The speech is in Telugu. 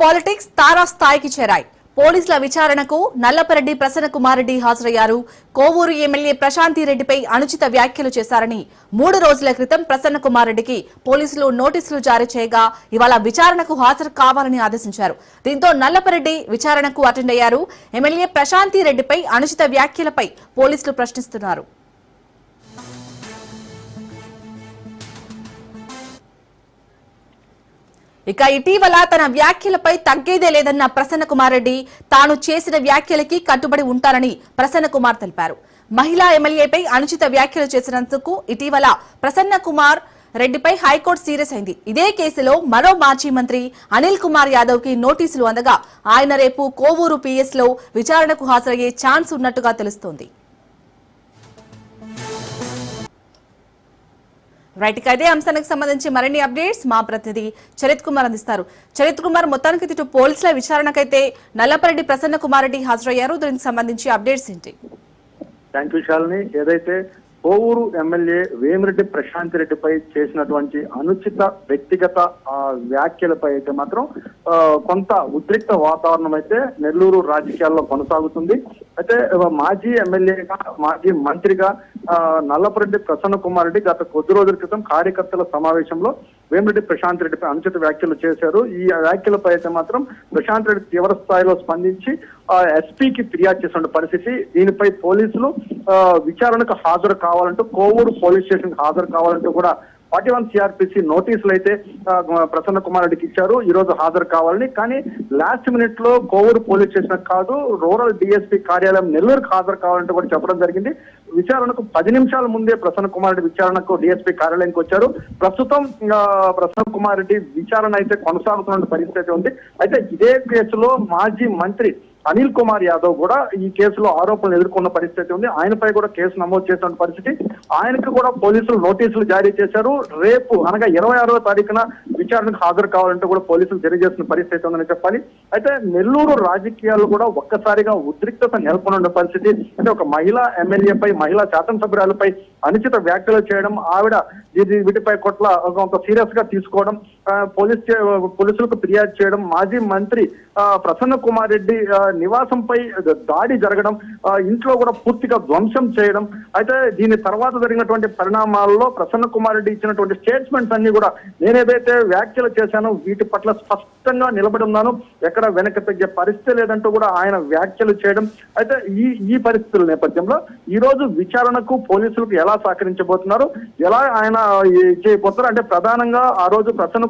పాలిటిక్స్ తారా స్థాయికి చేరాయి. పోలీసుల విచారణకు నల్లపరెడ్డి ప్రసన్న కుమార్ రెడ్డి హాజరయ్యారు. కోవూరు ఎమ్మెల్యే ప్రశాంతి రెడ్డిపై అనుచిత వ్యాఖ్యలు చేశారని మూడు రోజుల క్రితం ప్రసన్న కుమార్ పోలీసులు నోటీసులు జారీ చేయగా ఇవాళ విచారణకు హాజరు కావాలని ఆదేశించారు. దీంతో నల్లపరెడ్డి విచారణకు అటెండ్ అయ్యారు. ఎమ్మెల్యే ప్రశాంతి రెడ్డిపై అనుచిత వ్యాఖ్యలపై పోలీసులు ప్రశ్నిస్తున్నారు. ఇక ఇటీవల తన వ్యాఖ్యలపై తగ్గేదే లేదన్న ప్రసన్న కుమార్ రెడ్డి తాను చేసిన వ్యాఖ్యలకి కట్టుబడి ఉంటారని ప్రసన్న కుమార్ తెలిపారు. మహిళా ఎమ్మెల్యేపై అనుచిత వ్యాఖ్యలు చేసినందుకు ఇటీవల ప్రసన్న కుమార్ రెడ్డిపై హైకోర్టు సీరియస్ అయింది. ఇదే కేసులో మరో మాజీ మంత్రి అనిల్ కుమార్ యాదవ్కి నోటీసులు అందగా ఆయన రేపు కోవూరు పీఎస్లో విచారణకు హాజరయ్యే ఛాన్స్ ఉన్నట్టుగా తెలుస్తోంది. రైట్ ఇక అదే అంశానికి సంబంధించి మరిన్ని అప్డేట్స్ మా ప్రతినిధి చరిత్ కుమార్ అందిస్తారు. చరిత్ కుమార్ మొత్తానికి ఇటు పోలీసుల విచారణకైతే నల్లపరెడ్డి ప్రసన్న కుమార్ రెడ్డి హాజరయ్యారు. దీనికి సంబంధించి అప్డేట్స్ ఏంటి? Thank you Shalini. ఏదైతే కోవూరు ఎమ్మెల్యే వేమిరెడ్డి ప్రశాంత్ రెడ్డిపై చేసినటువంటి అనుచిత వ్యక్తిగత ఆ, వ్యాఖ్యలపై అయితే మాత్రం ఆ, కొంత ఉద్రిక్త వాతావరణం అయితే నెల్లూరు రాజకీయాల్లో కొనసాగుతుంది. అయితే మాజీ ఎమ్మెల్యేగా మాజీ మంత్రిగా ఆ, నల్లపరెడ్డి ప్రసన్న కుమార్ రెడ్డి గత కొద్ది రోజుల క్రితం కార్యకర్తల సమావేశంలో వేమిరెడ్డి ప్రశాంత్ రెడ్డిపై అనుచిత వ్యాఖ్యలు చేశారు. ఈ వ్యాఖ్యలపై అయితే మాత్రం ప్రశాంత్ రెడ్డి తీవ్ర స్థాయిలో స్పందించి ఎస్పీకి ఫిర్యాదు చేసిన పరిస్థితి దీనిపై పోలీసులు ఆ, విచారణకు హాజరు కావాలంటూ కోవూరు పోలీస్ స్టేషన్ హాజరు కావాలంటూ కూడా ఫార్టీ వన్ సిఆర్పిసి నోటీసులు అయితే ప్రసన్న కుమార్ రెడ్డికి ఇచ్చారు. ఈ రోజు హాజరు కావాలని. కానీ లాస్ట్ మినిట్లో కోవూరు పోలీస్ స్టేషన్ కాదు రూరల్ డిఎస్పీ కార్యాలయం నెల్లూరుకు హాజరు కావాలంటే కూడా చెప్పడం జరిగింది. విచారణకు పది నిమిషాల ముందే ప్రసన్న కుమార్ రెడ్డి విచారణకు డిఎస్పీ కార్యాలయానికి వచ్చారు. ప్రస్తుతం ప్రసన్న కుమార్ రెడ్డి విచారణ అయితే కొనసాగుతున్న పరిస్థితి ఉంది. అయితే ఇదే కేసులో మాజీ మంత్రి అనిల్ కుమార్ యాదవ్ కూడా ఈ కేసులో ఆరోపణలు ఎదుర్కొన్న పరిస్థితి ఉంది. ఆయనపై కూడా కేసు నమోదు చేసిన పరిస్థితి. ఆయనకు కూడా పోలీసులు నోటీసులు జారీ చేశారు. రేపు అనగా ఇరవై ఆరవ తారీఖున విచారణకు హాజరు కావాలంటే కూడా పోలీసులు తెలియజేసిన పరిస్థితి ఉందని చెప్పాలి. అయితే నెల్లూరు రాజకీయాలు కూడా ఒక్కసారిగా ఉద్రిక్తత నెలకొనున్న పరిస్థితి. అంటే ఒక మహిళా ఎమ్మెల్యేపై మహిళా శాసనసభ్యురాలపై అనుచిత వ్యాఖ్యలు చేయడం ఆవిడ ఇది వీటిపై కొట్ల కొంత సీరియస్గా తీసుకోవడం పోలీస్ పోలీసులకు ఫిర్యాదు చేయడం మాజీ మంత్రి ప్రసన్న కుమార్ రెడ్డి నివాసంపై దాడి జరగడం ఇంట్లో కూడా పూర్తిగా ధ్వంసం చేయడం అయితే దీని తర్వాత జరిగినటువంటి పరిణామాల్లో ప్రసన్న కుమార్ రెడ్డి ఇచ్చినటువంటి స్టేట్మెంట్స్ అన్ని కూడా నేనేదైతే వ్యాఖ్యలు చేశానో వీటి పట్ల స్పష్టంగా నిలబడి ఉన్నాను. ఎక్కడ వెనక తగ్గే పరిస్థితి లేదంటూ కూడా ఆయన వ్యాఖ్యలు చేయడం. అయితే ఈ ఈ పరిస్థితుల నేపథ్యంలో ఈ రోజు విచారణకు పోలీసులకు ఎలా సహకరించబోతున్నారు? ఎలా ఆయన చేయబోతున్నారు? అంటే ప్రధానంగా ఆ రోజు ప్రసన్న